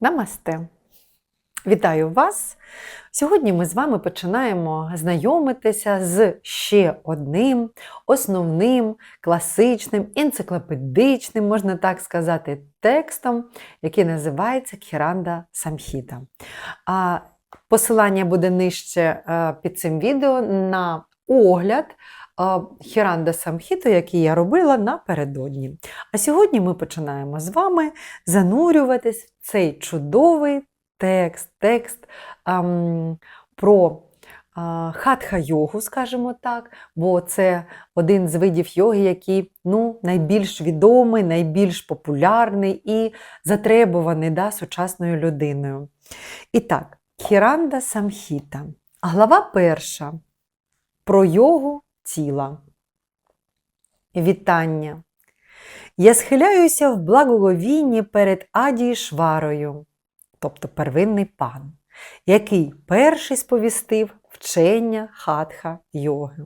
Намасте! Вітаю вас! Сьогодні ми з вами починаємо знайомитися з ще одним основним класичним, енциклопедичним, можна так сказати, текстом, який називається Кхіранда Самхіта. Посилання буде нижче е, під цим відео на огляд Хіранда Самхіту, який я робила напередодні. А сьогодні ми починаємо з вами занурюватись в цей чудовий текст, текст ем, про е, хатха-йогу, скажімо так, бо це один з видів йоги, який ну, найбільш відомий, найбільш популярний і затребуваний да, сучасною людиною. І так, Хіранда Самхіта. Глава перша про йогу тіла. Вітання. Я схиляюся в благоговінні перед Аді Шварою, тобто первинний пан, який перший сповістив вчення хатха йоги.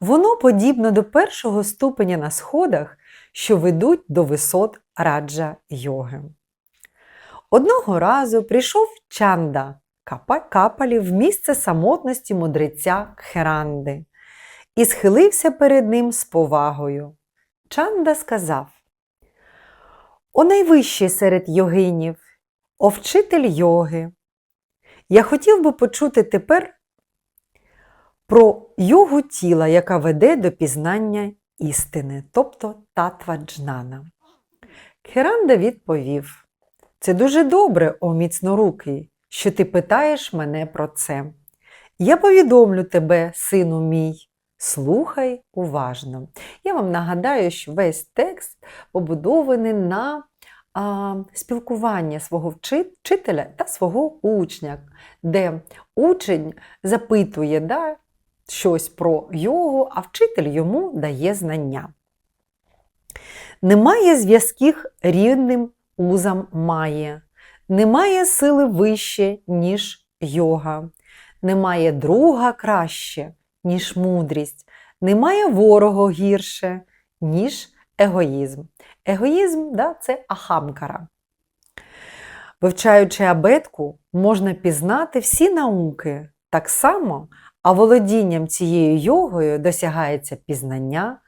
Воно подібно до першого ступеня на сходах, що ведуть до висот раджа йоги. Одного разу прийшов Чанда Капалі в місце самотності мудреця Кхеранди і схилився перед ним з повагою. Чанда сказав: О найвищий серед йогинів, о вчитель йоги. Я хотів би почути тепер про йогу тіла, яка веде до пізнання істини, тобто татва джнана. Кхеранда відповів: Це дуже добре, о міцнорукий, що ти питаєш мене про це. Я повідомлю тебе, сину мій, слухай уважно. Я вам нагадаю, що весь текст побудований на а, спілкування свого вчителя та свого учня, де учень запитує да, щось про йогу, а вчитель йому дає знання. Немає зв'язків рідним узам має, немає сили вище, ніж йога, немає друга краще, ніж мудрість, немає ворога гірше, ніж егоїзм. Егоїзм да, це ахамкара. Вивчаючи абетку, можна пізнати всі науки так само, а володінням цією йогою досягається пізнання